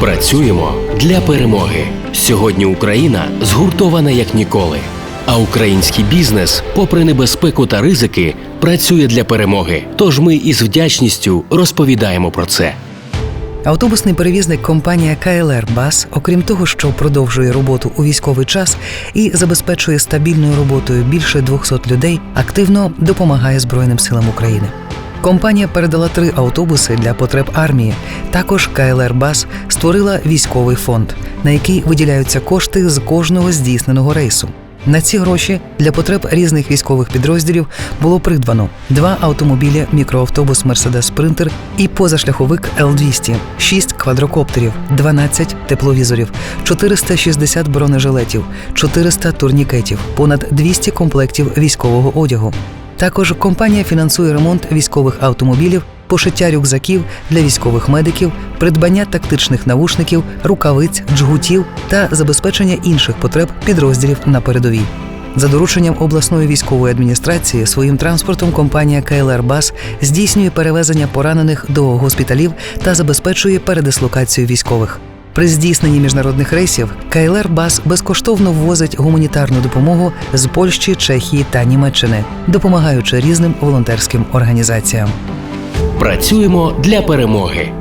Працюємо для перемоги. Сьогодні Україна згуртована як ніколи. А український бізнес, попри небезпеку та ризики, працює для перемоги. Тож ми із вдячністю розповідаємо про це. Автобусний перевізник компанія КЛР Бас, окрім того, що продовжує роботу у військовий час і забезпечує стабільною роботою більше 200 людей, активно допомагає Збройним силам України. Компанія передала три автобуси для потреб армії. Також КЛР Бас створила військовий фонд, на який виділяються кошти з кожного здійсненого рейсу. На ці гроші для потреб різних військових підрозділів було придбано два автомобілі мікроавтобус Mercedes Sprinter і позашляховик Л-200, 6 квадрокоптерів, 12 тепловізорів, 460 бронежилетів, 400 турнікетів, понад 200 комплектів військового одягу. Також компанія фінансує ремонт військових автомобілів, пошиття рюкзаків для військових медиків, придбання тактичних навушників, рукавиць, джгутів та забезпечення інших потреб підрозділів на передовій. За дорученням обласної військової адміністрації своїм транспортом компанія КЛР Бас здійснює перевезення поранених до госпіталів та забезпечує передислокацію військових. При здійсненні міжнародних рейсів Кайлер Бас безкоштовно ввозить гуманітарну допомогу з Польщі, Чехії та Німеччини, допомагаючи різним волонтерським організаціям. Працюємо для перемоги.